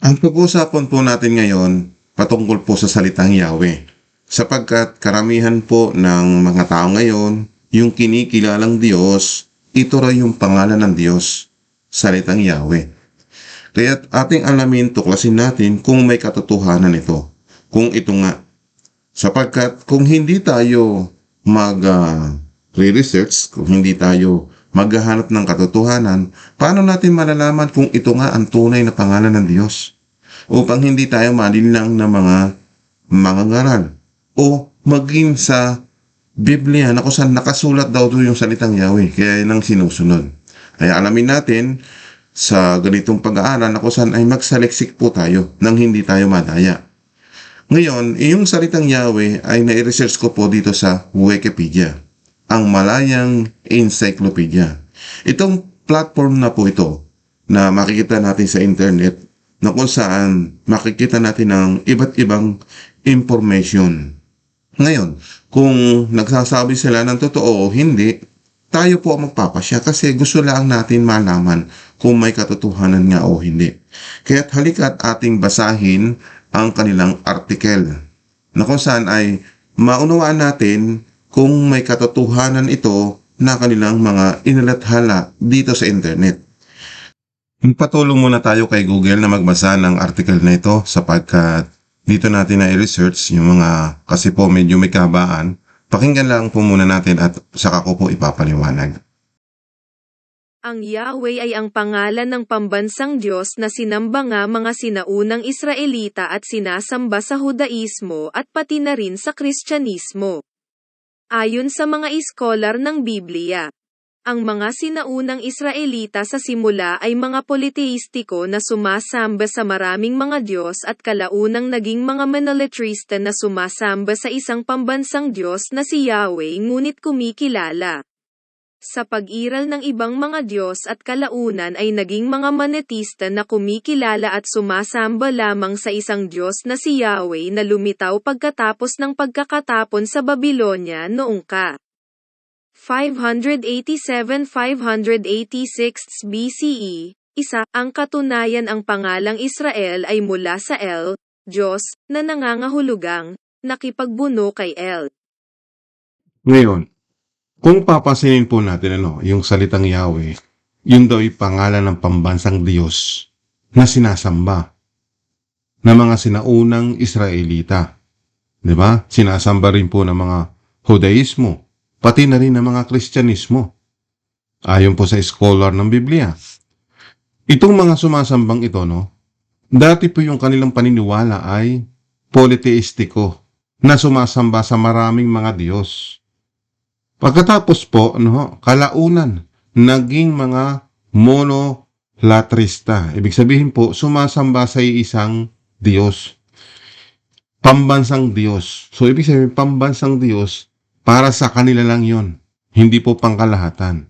Ang pag-uusapan po natin ngayon patungkol po sa salitang Yahweh. Sapagkat karamihan po ng mga tao ngayon, yung kinikilalang Diyos, ito rin yung pangalan ng Diyos, salitang Yahweh. Kaya ating alamin, tuklasin natin kung may katotohanan ito. Kung ito nga. Sapagkat kung hindi tayo mag-research, kung hindi tayo maghahanap ng katotohanan, paano natin malalaman kung ito nga ang tunay na pangalan ng Diyos? Upang hindi tayo malinlang ng mga mangangaral. O maging sa Biblia na kung saan nakasulat daw doon yung salitang Yahweh. Kaya yun ang sinusunod. Kaya alamin natin sa ganitong pag-aaral na kung saan ay magsaliksik po tayo nang hindi tayo madaya. Ngayon, yung salitang Yahweh ay nai-research ko po dito sa Wikipedia, ang Malayang Encyclopedia. Itong platform na po ito na makikita natin sa internet na kung saan makikita natin ng iba't ibang information. Ngayon, kung nagsasabi sila ng totoo o hindi, tayo po ang magpapasya kasi gusto lang natin malaman kung may katotohanan nga o hindi. Kaya't halika't ating basahin ang kanilang artikel na kung saan ay maunawaan natin kung may katotohanan ito na kanilang mga inilathala dito sa internet. Patulong muna tayo kay Google na magbasa ng article na ito sapagkat dito natin na i-research yung mga kasi po medyo may kabaan. Pakinggan lang po muna natin at saka ko po ipapaliwanag. Ang Yahweh ay ang pangalan ng pambansang Diyos na sinamba nga mga sinaunang Israelita at sinasamba sa Hudaismo at pati na rin sa Kristyanismo. Ayon sa mga iskolar ng Biblia, ang mga sinaunang Israelita sa simula ay mga politeistiko na sumasamba sa maraming mga Diyos at kalaunang naging mga monolatrista na sumasamba sa isang pambansang Diyos na si Yahweh ngunit kumikilala. Sa pag-iral ng ibang mga Diyos at kalaunan ay naging mga manetista na kumikilala at sumasamba lamang sa isang Diyos na si Yahweh na lumitaw pagkatapos ng pagkakatapon sa Babylonia noong ka. 587-586 BCE, isa, ang katunayan ang pangalang Israel ay mula sa El, Diyos, na nangangahulugang, nakipagbuno kay El. Ngayon, kung papasinin po natin ano, yung salitang Yahweh, yun daw ay pangalan ng pambansang Diyos na sinasamba ng mga sinaunang Israelita. Di ba? Sinasamba rin po ng mga Hudaismo, pati na rin ng mga Kristyanismo. Ayon po sa scholar ng Biblia. Itong mga sumasambang ito, no, dati po yung kanilang paniniwala ay politeistiko na sumasamba sa maraming mga Diyos. Pagkatapos po, no, kalaunan, naging mga monolatrista. Ibig sabihin po, sumasamba sa isang Diyos. Pambansang Diyos. So, ibig sabihin, pambansang Diyos, para sa kanila lang yon Hindi po pangkalahatan.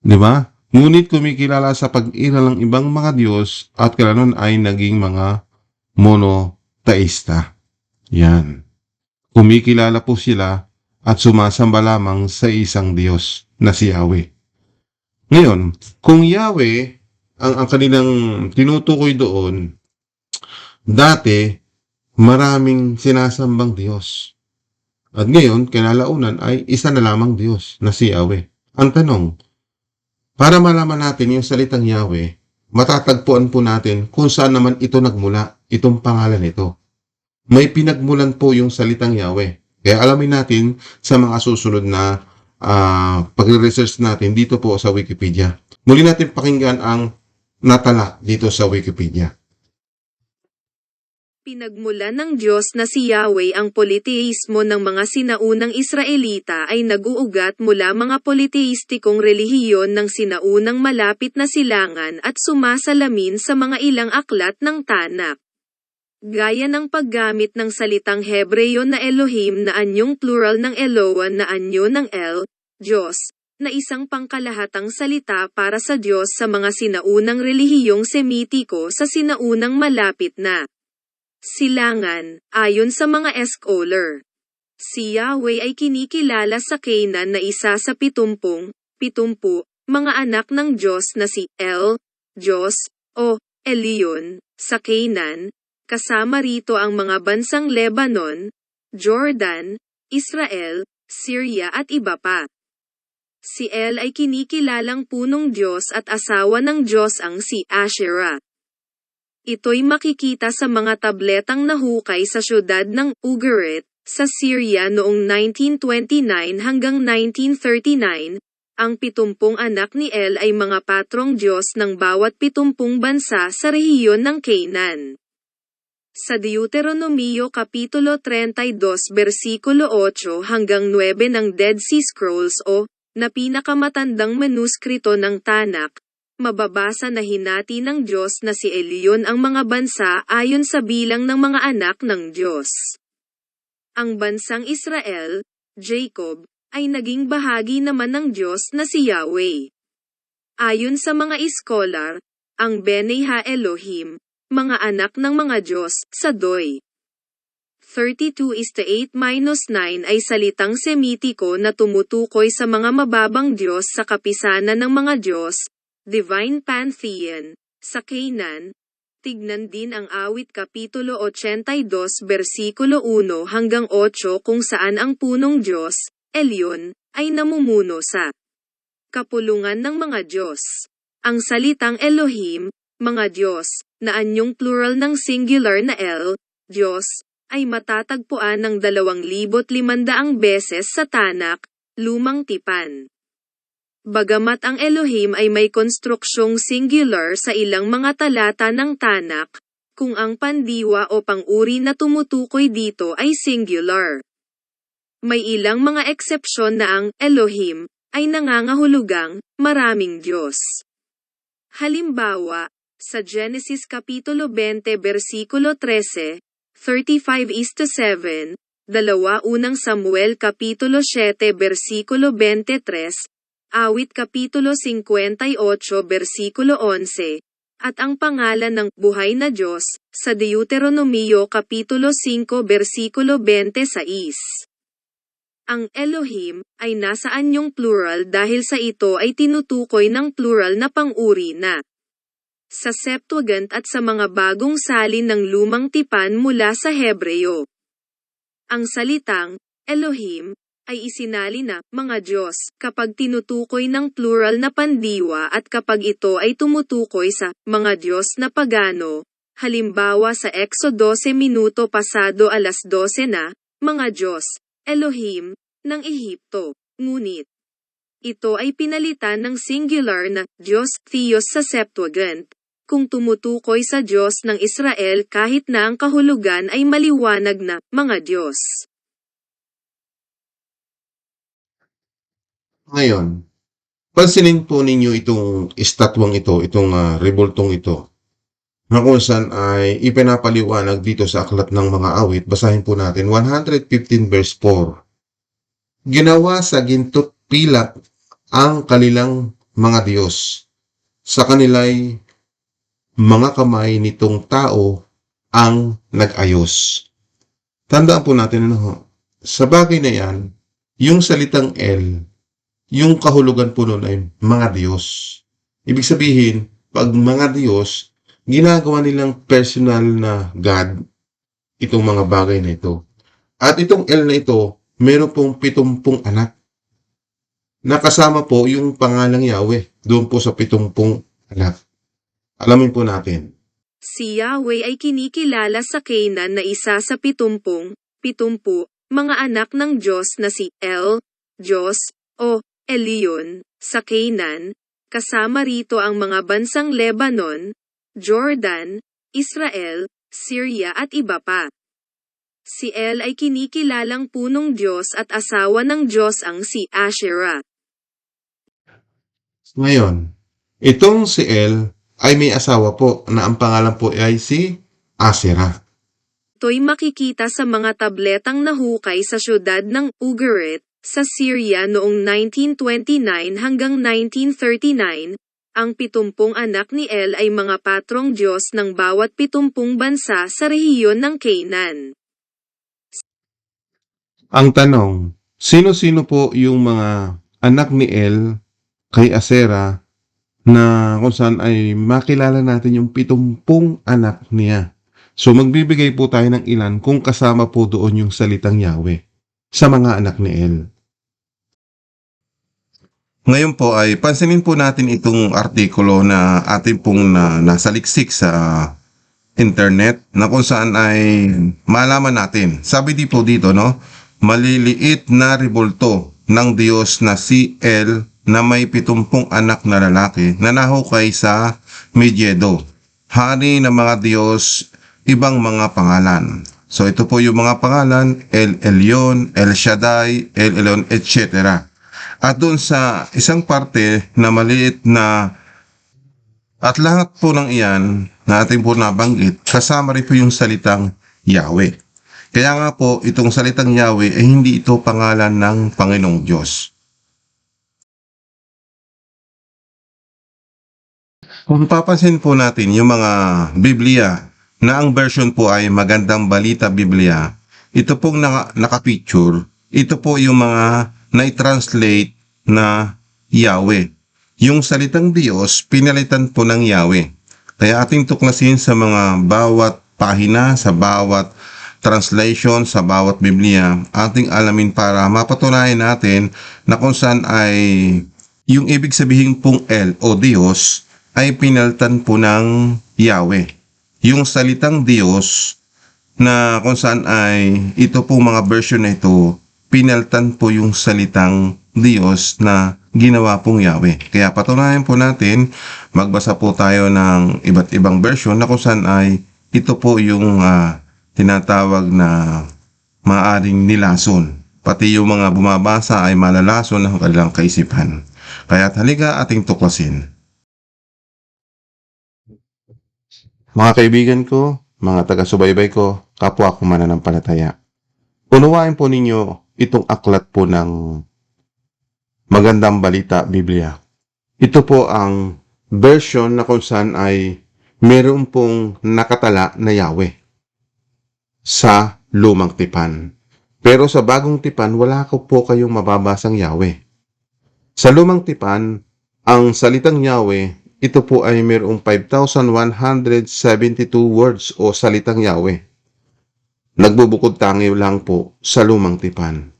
Di ba? Ngunit kumikilala sa pag-iral ng ibang mga Diyos at kailanman ay naging mga monoteista. Yan. Kumikilala po sila at sumasamba lamang sa isang Diyos na si Yahweh. Ngayon, kung Yahweh ang, ang kanilang tinutukoy doon, dati maraming sinasambang Diyos. At ngayon, kinalaunan ay isa na lamang Diyos na si Yahweh. Ang tanong, para malaman natin yung salitang Yahweh, matatagpuan po natin kung saan naman ito nagmula, itong pangalan nito. May pinagmulan po yung salitang Yahweh. Kaya alamin natin sa mga susunod na uh, pagre-research natin dito po sa Wikipedia. Muli natin pakinggan ang natala dito sa Wikipedia. Pinagmulan ng Diyos na si Yahweh ang politeismo ng mga sinaunang Israelita ay naguugat mula mga politeistikong relihiyon ng sinaunang malapit na silangan at sumasalamin sa mga ilang aklat ng Tanak. Gaya ng paggamit ng salitang Hebreyo na Elohim na anyong plural ng Eloah na anyo ng El, Diyos, na isang pangkalahatang salita para sa Diyos sa mga sinaunang relihiyong Semitiko sa sinaunang malapit na silangan, ayon sa mga scholar. Si Yahweh ay kinikilala sa Canaan na isa sa pitumpung, pitumpu, mga anak ng Diyos na si El, Diyos, o Elion, sa Canaan, kasama rito ang mga bansang Lebanon, Jordan, Israel, Syria at iba pa. Si El ay kinikilalang punong Diyos at asawa ng Diyos ang si Asherah. Ito'y makikita sa mga tabletang nahukay sa syudad ng Ugarit, sa Syria noong 1929 hanggang 1939, ang pitumpung anak ni El ay mga patrong Diyos ng bawat pitumpung bansa sa rehiyon ng Canaan. Sa Deuteronomio Kapitulo 32 versikulo 8 hanggang 9 ng Dead Sea Scrolls o, na pinakamatandang manuskrito ng Tanak, mababasa na hinati ng Diyos na si Elion ang mga bansa ayon sa bilang ng mga anak ng Diyos. Ang bansang Israel, Jacob, ay naging bahagi naman ng Diyos na si Yahweh. Ayon sa mga iskolar, ang Bene Ha Elohim, mga anak ng mga Diyos, sa Doy. 32 is to 8 minus 9 ay salitang semitiko na tumutukoy sa mga mababang Diyos sa kapisanan ng mga Diyos, Divine Pantheon, sa Canaan. Tignan din ang awit Kapitulo 82 versikulo 1 hanggang 8 kung saan ang punong Diyos, Elyon, ay namumuno sa kapulungan ng mga Diyos. Ang salitang Elohim, mga Diyos, na anyong plural ng singular na El, Diyos, ay matatagpuan ng 2,500 beses sa Tanak, Lumang Tipan. Bagamat ang Elohim ay may konstruksyong singular sa ilang mga talata ng Tanak, kung ang pandiwa o panguri na tumutukoy dito ay singular. May ilang mga eksepsyon na ang Elohim ay nangangahulugang maraming Diyos. Halimbawa, sa Genesis Kapitulo 20 versikulo 13, 35 is to 7, dalawa unang Samuel Kapitulo 7 versikulo 23, awit Kapitulo 58 versikulo 11, at ang pangalan ng buhay na Diyos sa Deuteronomio Kapitulo 5 versikulo 26. Ang Elohim ay nasa anyong plural dahil sa ito ay tinutukoy ng plural na panguri na sa Septuagint at sa mga bagong salin ng lumang tipan mula sa Hebreo. Ang salitang Elohim ay isinali na mga Diyos kapag tinutukoy ng plural na pandiwa at kapag ito ay tumutukoy sa mga Diyos na pagano. Halimbawa sa Exo 12 minuto pasado alas 12 na, mga Diyos, Elohim, ng Ehipto. Ngunit, ito ay pinalitan ng singular na Diyos Theos sa Septuagint, kung tumutukoy sa Diyos ng Israel kahit na ang kahulugan ay maliwanag na mga Diyos. Ngayon, pansinin po ninyo itong estatwang ito, itong ah, rebultong ito, na kung saan ay ipinapaliwanag dito sa aklat ng mga awit. Basahin po natin, 115 verse 4. Ginawa sa gintot pilak ang kanilang mga Diyos. Sa kanila'y mga kamay nitong tao ang nag-ayos. Tandaan po natin ano sa bagay na yan, yung salitang El, yung kahulugan po nun ay mga Diyos. Ibig sabihin, pag mga Diyos, ginagawa nilang personal na God itong mga bagay na ito. At itong El na ito, meron pong pitumpung anak. Nakasama po yung pangalang Yahweh doon po sa pitumpung anak. Alamin po natin. Si Yahweh ay kinikilala sa Canaan na isa sa pitumpung, pitumpu, mga anak ng Diyos na si El, Diyos, o Elion, sa Canaan, kasama rito ang mga bansang Lebanon, Jordan, Israel, Syria at iba pa. Si El ay kinikilalang punong Diyos at asawa ng Diyos ang si Asherah. Ngayon, itong si El ay may asawa po na ang pangalan po ay si Asera. Ito'y makikita sa mga tabletang nahukay sa syudad ng Ugarit, sa Syria noong 1929 hanggang 1939. Ang pitumpung anak ni El ay mga patrong Diyos ng bawat pitumpung bansa sa rehiyon ng Canaan. Ang tanong, sino-sino po yung mga anak ni El kay Asera na kung saan ay makilala natin yung pitumpung anak niya. So magbibigay po tayo ng ilan kung kasama po doon yung salitang Yahweh sa mga anak ni El. Ngayon po ay pansinin po natin itong artikulo na atin pong na, nasaliksik sa internet na kung saan ay malaman natin. Sabi di po dito, no? Maliliit na ribulto ng Diyos na si El na may pitumpung anak na lalaki na nahukay sa Medyedo. Hari ng mga Diyos, ibang mga pangalan. So ito po yung mga pangalan, El Elyon, El Shaddai, El Elyon, etc. At doon sa isang parte na maliit na at lahat po ng iyan na ating po nabanggit, kasama rin po yung salitang Yahweh. Kaya nga po, itong salitang Yahweh ay hindi ito pangalan ng Panginoong Diyos. Kung papansin po natin yung mga Biblia na ang version po ay Magandang Balita Biblia, ito pong naka, naka-picture, ito po yung mga na-translate na Yahweh. Yung salitang Diyos, pinalitan po ng Yahweh. Kaya ating tuklasin sa mga bawat pahina, sa bawat translation, sa bawat Biblia, ating alamin para mapatunayan natin na kung saan ay yung ibig sabihin pong El o Diyos ay pinalitan po ng Yahweh. Yung salitang Diyos na kung saan ay ito pong mga version na ito, pinaltan po yung salitang Diyos na ginawa pong Yahweh. Kaya patunayan po natin, magbasa po tayo ng iba't ibang version na kung saan ay ito po yung ah, tinatawag na maaring nilason. Pati yung mga bumabasa ay malalason ng kanilang kaisipan. Kaya halika ating tuklasin. Mga kaibigan ko, mga taga-subaybay ko, kapwa ko mananampalataya. Unawain po ninyo itong aklat po ng Magandang Balita Biblia. Ito po ang version na kung saan ay meron pong nakatala na Yahweh sa lumang tipan. Pero sa bagong tipan, wala ko po kayong mababasang Yahweh. Sa lumang tipan, ang salitang Yahweh, ito po ay mayroong 5,172 words o salitang Yahweh. Nagbubukod tangi lang po sa lumang tipan.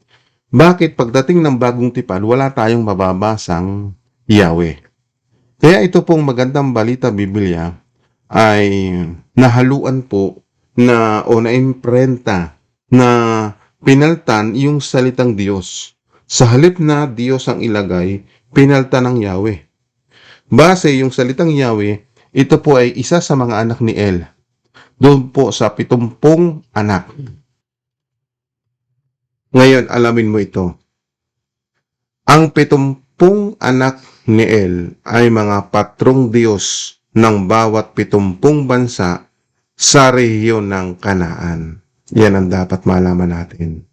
Bakit pagdating ng bagong tipan, wala tayong mababasang Yahweh? Kaya ito pong magandang balita Biblia ay nahaluan po na o naimprenta na pinaltan yung salitang Diyos. Sa halip na Diyos ang ilagay, pinaltan ng Yahweh. Base yung salitang Yahweh, ito po ay isa sa mga anak ni El. Doon po sa pitumpong anak. Ngayon, alamin mo ito. Ang pitumpung anak ni El ay mga patrong Diyos ng bawat pitumpung bansa sa rehiyon ng Kanaan. Yan ang dapat malaman natin.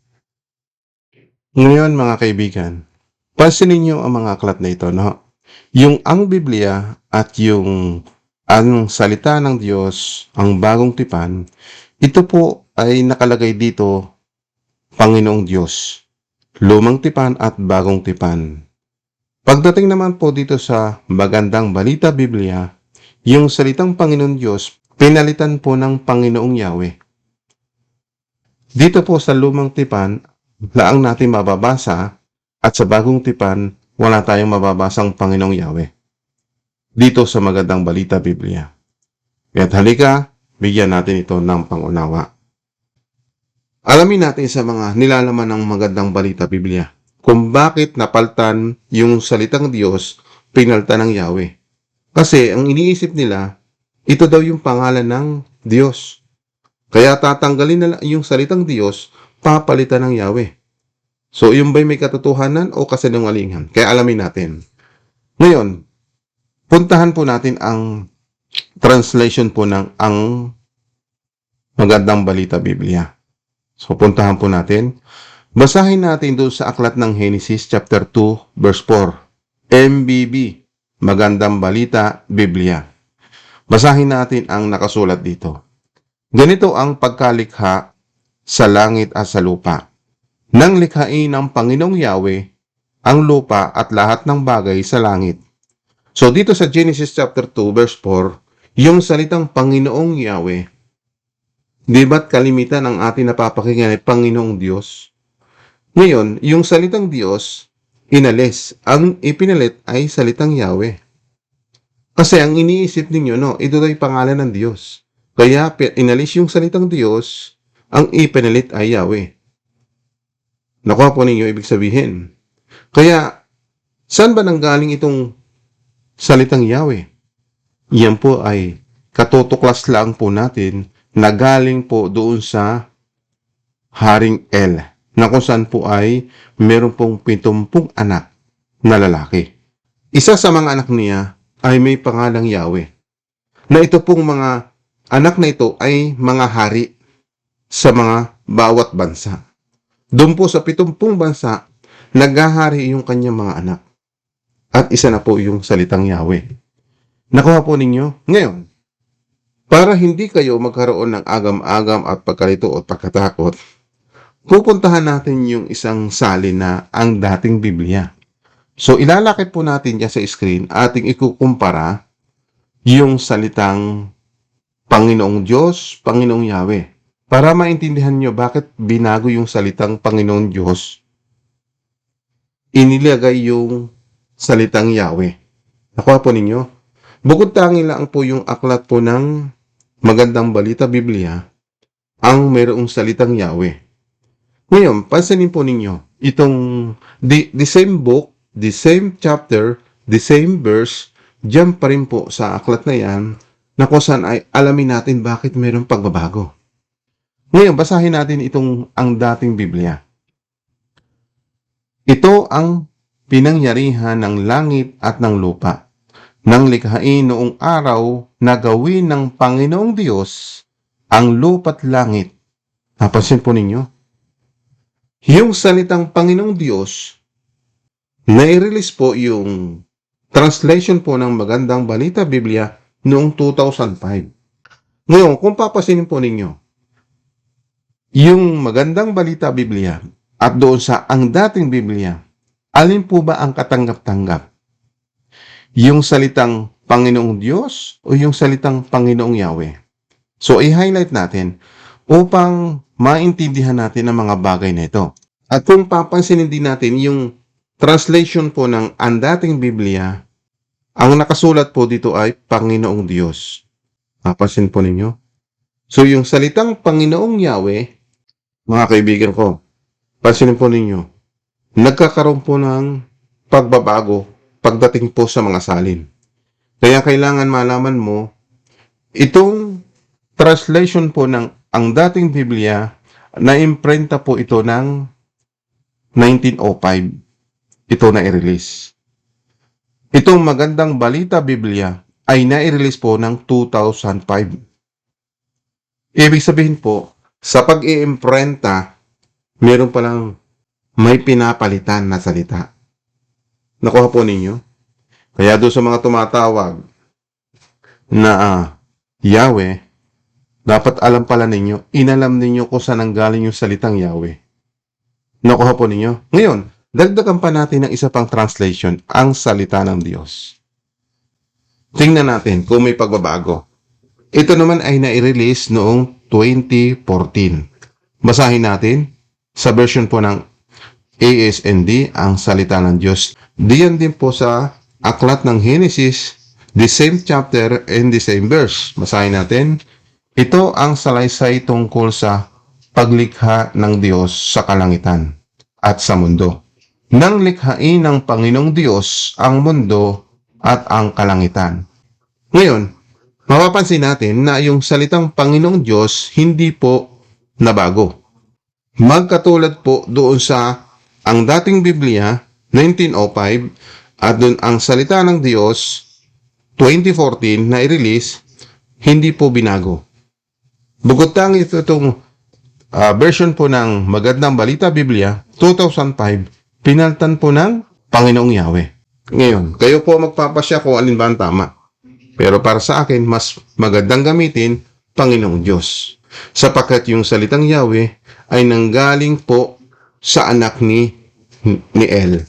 Ngayon, mga kaibigan, pansinin niyo ang mga aklat na ito, no? Yung ang Biblia at yung ang salita ng Diyos, ang bagong tipan, ito po ay nakalagay dito Panginoong Diyos, lumang tipan at bagong tipan. Pagdating naman po dito sa magandang balita Biblia, yung salitang Panginoong Diyos, pinalitan po ng Panginoong Yahweh. Dito po sa lumang tipan, laang natin mababasa at sa bagong tipan, wala tayong mababasang Panginoong Yahweh. Dito sa magandang balita Biblia. Kaya't halika, bigyan natin ito ng pangunawa. Alamin natin sa mga nilalaman ng magandang balita Biblia kung bakit napaltan yung salitang Diyos pinaltan ng Yahweh. Kasi ang iniisip nila, ito daw yung pangalan ng Diyos. Kaya tatanggalin nila yung salitang Diyos, papalitan ng Yahweh. So, yung ba'y may katotohanan o kasinungalingan? Kaya alamin natin. Ngayon, puntahan po natin ang translation po ng ang magandang balita Biblia. So, puntahan po natin. Basahin natin doon sa aklat ng Genesis chapter 2 verse 4. MBB, Magandang Balita Biblia. Basahin natin ang nakasulat dito. Ganito ang pagkalikha sa langit at sa lupa. Nang likhain ng Panginoong Yahweh ang lupa at lahat ng bagay sa langit. So dito sa Genesis chapter 2 verse 4, yung salitang Panginoong Yahweh, di ba't kalimitan ang ating napapakinggan ay Panginoong Diyos? Ngayon, yung salitang Diyos, inalis. Ang ipinalit ay salitang Yahweh. Kasi ang iniisip ninyo, no, ito ay pangalan ng Diyos. Kaya inalis yung salitang Diyos, ang ipinalit ay Yahweh. Nakuha po ninyo ibig sabihin. Kaya, saan ba nanggaling itong salitang Yahweh? Yan po ay katutuklas lang po natin na galing po doon sa Haring El na kung saan po ay meron pong pitumpung anak na lalaki. Isa sa mga anak niya ay may pangalang Yahweh. Na ito pong mga anak na ito ay mga hari sa mga bawat bansa. Doon po sa pitumpung bansa, naghahari yung kanyang mga anak. At isa na po yung salitang Yahweh. Nakuha po ninyo? Ngayon, para hindi kayo magkaroon ng agam-agam at pagkalito at pagkatakot, pupuntahan natin yung isang salin na ang dating Biblia. So, ilalakit po natin dyan sa screen ating ikukumpara yung salitang Panginoong Diyos, Panginoong Yahweh. Para maintindihan nyo bakit binago yung salitang Panginoong Diyos, inilagay yung salitang Yahweh. Nakuha po ninyo? Bukod tangi lang po yung aklat po ng Magandang Balita Biblia, ang mayroong salitang Yahweh. Ngayon, pansinin po ninyo, itong the, the same book, the same chapter, the same verse, dyan pa rin po sa aklat na yan, na kung saan ay alamin natin bakit mayroong pagbabago. Ngayon, basahin natin itong ang dating Biblia. Ito ang pinangyarihan ng langit at ng lupa, nang likhain noong araw na gawin ng Panginoong Diyos ang lupa't langit. Napansin po ninyo? Yung salitang Panginoong Diyos, nai-release po yung translation po ng Magandang Balita Biblia noong 2005. Ngayon, kung papasinin po ninyo, yung Magandang Balita Biblia at doon sa ang dating Biblia, alin po ba ang katanggap-tanggap? Yung salitang Panginoong Diyos o yung salitang Panginoong Yahweh? So, i-highlight natin upang maintindihan natin ang mga bagay na ito. At kung papansinin din natin yung translation po ng ang dating Biblia, ang nakasulat po dito ay Panginoong Diyos. Papansin po ninyo? So, yung salitang Panginoong Yahweh, mga kaibigan ko, pansinin po ninyo, nagkakaroon po ng pagbabago pagdating po sa mga salin. Kaya kailangan malaman mo, itong translation po ng ang dating Biblia, na-imprenta po ito ng 1905. Ito na i-release. Itong magandang balita Biblia ay na-release po ng 2005. Ibig sabihin po, sa pag-iimprenta, meron palang may pinapalitan na salita. Nakuha po ninyo? Kaya doon sa mga tumatawag na ah, Yahweh, dapat alam pala ninyo, inalam ninyo kung saan ang galing yung salitang Yahweh. Nakuha po ninyo? Ngayon, dagdagan pa natin ng isa pang translation, ang salita ng Diyos. Tingnan natin kung may pagbabago. Ito naman ay nai-release noong 2014. Basahin natin sa version po ng ASND, ang salita ng Diyos. Diyan din po sa aklat ng Genesis, the same chapter and the same verse. Basahin natin. Ito ang salaysay tungkol sa paglikha ng Diyos sa kalangitan at sa mundo. Nang likhain ng Panginoong Diyos ang mundo at ang kalangitan. Ngayon, mapapansin natin na yung salitang Panginoong Diyos hindi po nabago. Magkatulad po doon sa ang dating Biblia, 1905, at doon ang salita ng Diyos, 2014, na i-release, hindi po binago. Bukod tangi ito itong ah, version po ng Magandang Balita Biblia, 2005, pinaltan po ng Panginoong Yahweh. Ngayon, kayo po magpapasya kung alin ba ang tama. Pero para sa akin, mas magandang gamitin Panginoong Diyos. Sapagkat yung salitang Yahweh ay nanggaling po sa anak ni, ni El.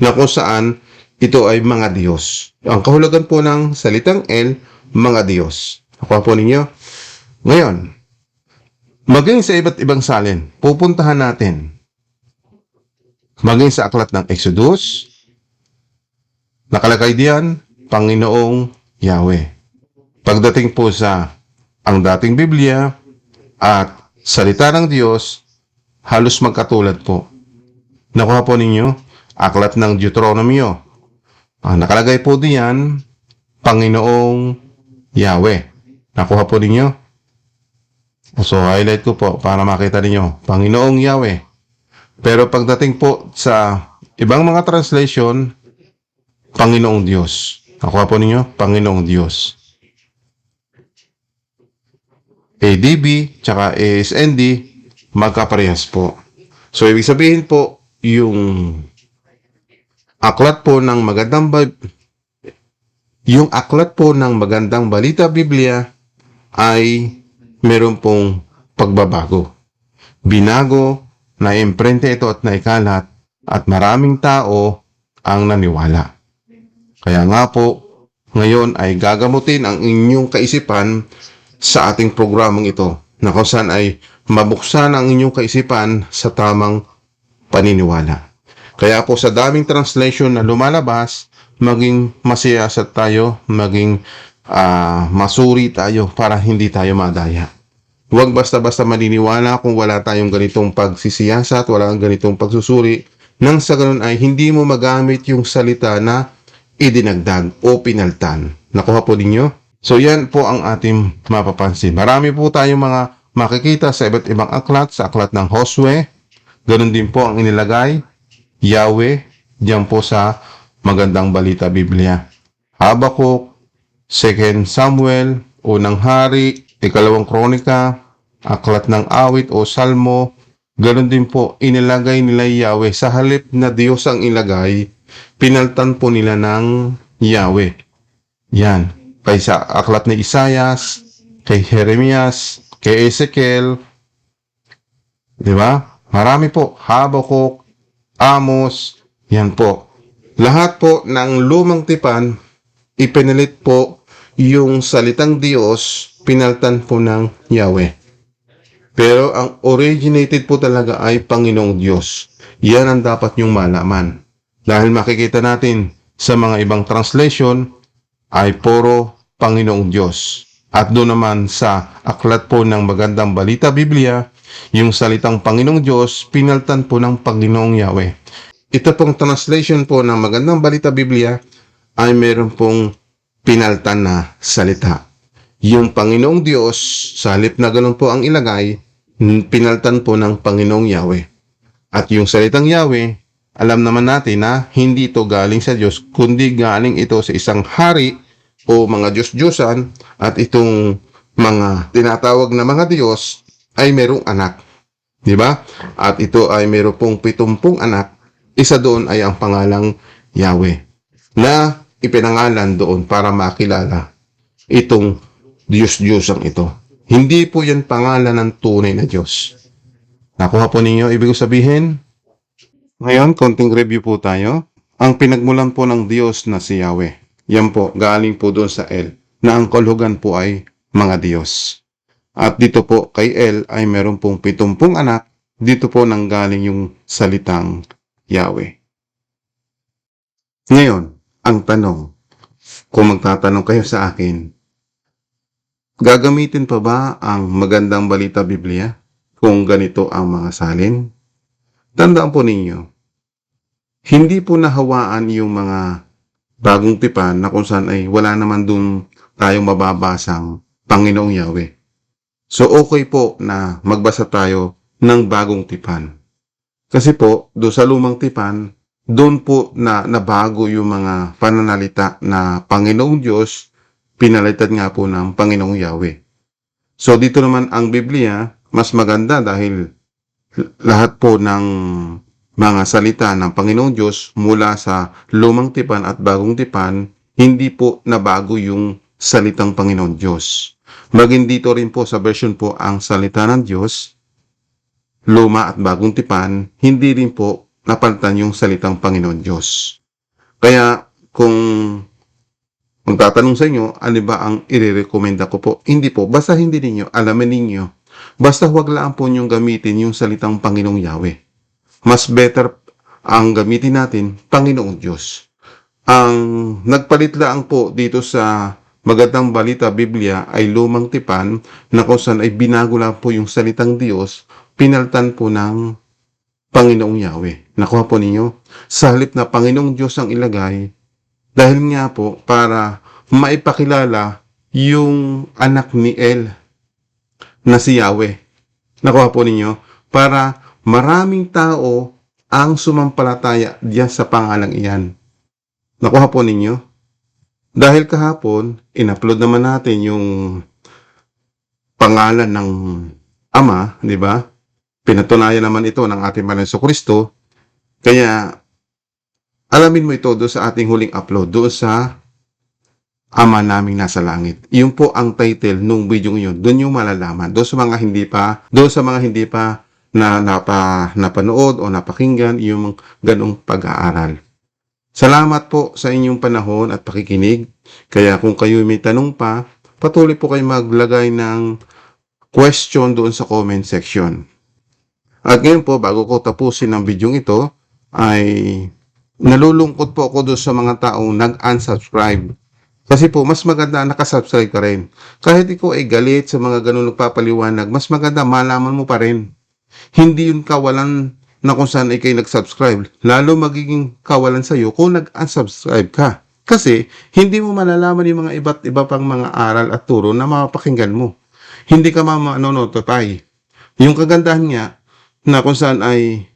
Na kung saan ito ay mga Diyos. Ang kahulugan po ng salitang El, mga Diyos. Nakuha po ninyo? Ngayon, maging sa iba't ibang salin, pupuntahan natin. Maging sa aklat ng Exodus, nakalagay diyan, Panginoong Yahweh. Pagdating po sa ang dating Biblia at salita ng Diyos, halos magkatulad po. Nakuha po ninyo, aklat ng Deuteronomio. Ah, nakalagay po diyan, Panginoong Yahweh. Nakuha po ninyo? So, highlight ko po para makita ninyo, Panginoong Yahweh. Pero pagdating po sa ibang mga translation, Panginoong Diyos. Nakuha po ninyo, Panginoong Diyos. ADB, tsaka ASND, magkaparehas po. So, ibig sabihin po, yung aklat po ng magandang yung aklat po ng magandang balita Biblia ay meron pong pagbabago. Binago, na imprente ito at naikalat at maraming tao ang naniwala. Kaya nga po, ngayon ay gagamutin ang inyong kaisipan sa ating programang ito na kung saan ay mabuksan ang inyong kaisipan sa tamang paniniwala. Kaya po sa daming translation na lumalabas, maging masiyasat tayo, maging ah, masuri tayo para hindi tayo madaya. Huwag basta-basta maniniwala kung wala tayong ganitong pagsisiyasat, wala kang ganitong pagsusuri, nang sa ganun ay hindi mo magamit yung salita na idinagdag o pinaltan. Nakuha po ninyo? So yan po ang ating mapapansin. Marami po tayong mga makikita sa iba't ibang aklat, sa aklat ng Josue, ganun din po ang inilagay, Yahweh, diyan po sa magandang balita Biblia. Habakuk, 2 Samuel, Unang Hari, Ikalawang Kronika, Aklat ng Awit o Salmo, ganun din po inilagay nila Yahweh. Sa halip na Diyos ang ilagay, pinaltan po nila ng Yahweh. Yan. Kay sa aklat ni Isayas, kay Jeremias, kay Ezekiel, di ba? Marami po. Habakuk, Amos, yan po. Lahat po ng lumang tipan, ipinilit po yung salitang Diyos, pinaltan po ng Yahweh. Pero ang originated po talaga ay Panginoong Diyos. Yan ang dapat nyong malaman. Dahil makikita natin sa mga ibang translation ay puro Panginoong Diyos. At doon naman sa aklat po ng magandang balita Biblia, yung salitang Panginoong Diyos, pinaltan po ng Panginoong Yahweh. Ito pong translation po ng magandang balita Biblia ay meron pong pinaltan na salita. Yung Panginoong Diyos, sa halip na ganun po ang ilagay, pinaltan po ng Panginoong Yahweh. At yung salitang Yahweh, alam naman natin na hindi ito galing sa Diyos, kundi galing ito sa isang hari o mga Diyos-Diyosan at itong mga tinatawag na mga Diyos ay merong anak. Di ba? At ito ay meron pong pitumpung anak. Isa doon ay ang pangalang Yahweh na ipinangalan doon para makilala itong Diyos-Diyosang ito. Hindi po yan pangalan ng tunay na Diyos. Nakuha po ninyo, ibig sabihin, ngayon, konting review po tayo. Ang pinagmulan po ng Diyos na si Yahweh. Yan po, galing po doon sa El, na ang kalhugan po ay mga Diyos. At dito po kay El ay meron pong pitumpung anak, dito po nanggaling yung salitang Yahweh. Ngayon, ang tanong, kung magtatanong kayo sa akin, gagamitin pa ba ang magandang balita Biblia kung ganito ang mga salin? Tandaan po ninyo, hindi po nahawaan yung mga bagong tipan na kung saan ay wala naman dun tayong mababasang Panginoong Yahweh. So okay po na magbasa tayo ng bagong tipan. Kasi po, do sa lumang tipan, doon po na nabago yung mga pananalita na Panginoong Diyos, pinalitan nga po ng Panginoong Yahweh. So dito naman ang Biblia, mas maganda dahil lahat po ng mga salita ng Panginoong Diyos mula sa lumang tipan at bagong tipan, hindi po nabago yung salitang Panginoong Diyos. Maging dito rin po sa version po ang salita ng Diyos, luma at bagong tipan, hindi rin po napalitan yung salitang Panginoon Diyos. Kaya kung magtatanong sa inyo, ano ba ang irerekomenda ko po? Hindi po. Basta hindi ninyo, alamin ninyo. Basta huwag lang po niyong gamitin yung salitang Panginoong Yahweh. Mas better ang gamitin natin, Panginoong Diyos. Ang nagpalit lang po dito sa Magandang Balita Biblia ay lumang tipan na kung saan ay binago lang po yung salitang Diyos, pinaltan po ng Panginoong Yahweh. Nakuha po ninyo? Sa halip na Panginoong Diyos ang ilagay, dahil nga po para maipakilala yung anak ni El na si Yahweh. Nakuha po ninyo? Para maraming tao ang sumampalataya diyan sa pangalang iyan. Nakuha po ninyo? Dahil kahapon, in-upload naman natin yung pangalan ng Ama, di ba? Pinatunayan naman ito ng ating Malanso Kristo. Kaya, alamin mo ito doon sa ating huling upload, doon sa Ama naming nasa langit. Yun po ang title nung video yun. Doon yung malalaman. Doon sa mga hindi pa, doon sa mga hindi pa na napa, napanood o napakinggan yung ganong pag-aaral. Salamat po sa inyong panahon at pakikinig. Kaya kung kayo may tanong pa, patuloy po kayo maglagay ng question doon sa comment section. At ngayon po, bago ko tapusin ang video ito, ay nalulungkot po ako doon sa mga taong nag-unsubscribe. Kasi po, mas maganda nakasubscribe ka rin. Kahit ikaw ay galit sa mga ganun nagpapaliwanag, mas maganda malaman mo pa rin. Hindi yun kawalan na kung saan ay kayo nag-subscribe. Lalo magiging kawalan sa'yo kung nag-unsubscribe ka. Kasi, hindi mo malalaman yung mga iba't iba pang mga aral at turo na mapapakinggan mo. Hindi ka mamanonotify. Yung kagandahan niya, na kung saan ay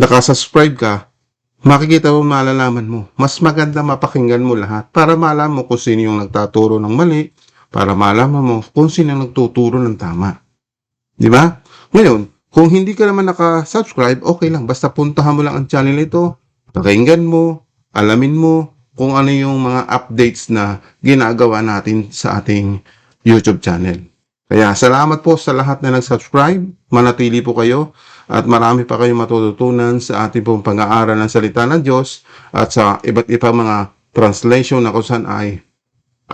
nakasubscribe ka, makikita mo, malalaman mo. Mas maganda mapakinggan mo lahat para malaman mo kung sino yung nagtaturo ng mali, para malaman mo kung sino yung nagtuturo ng tama. Di ba? Ngayon, kung hindi ka naman nakasubscribe, okay lang. Basta puntahan mo lang ang channel ito, pakinggan mo, alamin mo kung ano yung mga updates na ginagawa natin sa ating YouTube channel. Kaya salamat po sa lahat na nag-subscribe. Manatili po kayo at marami pa kayong matututunan sa ating pong pag-aaral ng salita ng Diyos at sa iba't ibang mga translation na kung saan ay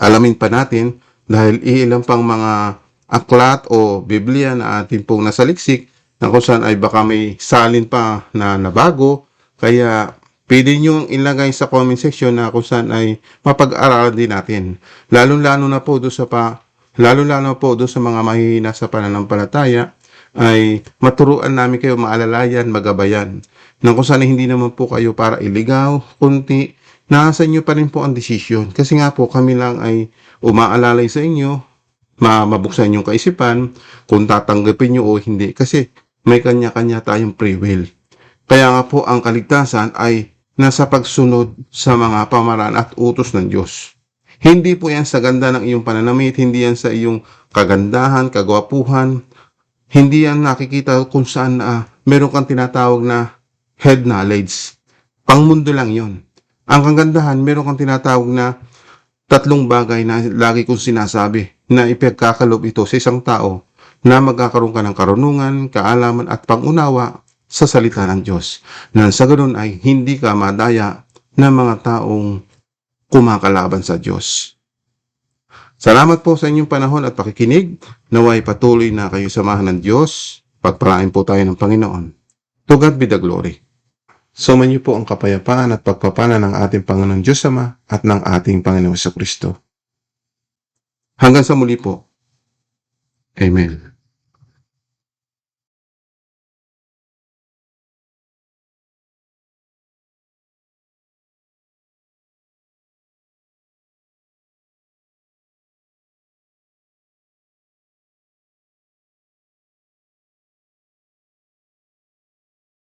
alamin pa natin dahil iilang pang mga aklat o Biblia na ating pong nasaliksik na kung saan ay baka may salin pa na nabago. Kaya pwede nyo ilagay sa comment section na kung saan ay mapag-aralan din natin. Lalo-lalo na po doon sa pa lalo-lalo po doon sa mga mahihina sa pananampalataya ay maturuan namin kayo maalalayan, magabayan. Nang kung saan hindi naman po kayo para iligaw, kunti, nasa inyo pa rin po ang desisyon. Kasi nga po kami lang ay umaalalay sa inyo, ma mabuksan yung kaisipan, kung tatanggapin nyo o hindi. Kasi may kanya-kanya tayong free will. Kaya nga po ang kaligtasan ay nasa pagsunod sa mga pamaraan at utos ng Diyos. Hindi po yan sa ganda ng iyong pananamit, hindi yan sa iyong kagandahan, kagwapuhan, hindi yan nakikita kung saan ah, meron kang tinatawag na head knowledge. Pangmundo lang yon. Ang kagandahan, meron kang tinatawag na tatlong bagay na lagi kong sinasabi na ipagkakalob ito sa isang tao na magkakaroon ka ng karunungan, kaalaman at pangunawa sa salita ng Diyos. Na sa ganun ay hindi ka madaya ng mga taong kumakalaban sa Diyos. Salamat po sa inyong panahon at pakikinig. Naway patuloy na kayo samahan ng Diyos. Pagpalain po tayo ng Panginoon. To God be the glory. Suman niyo po ang kapayapaan at pagpapana ng ating Panginoon Diyos Ama at ng ating Panginoon sa Kristo. Hanggang sa muli po. Amen.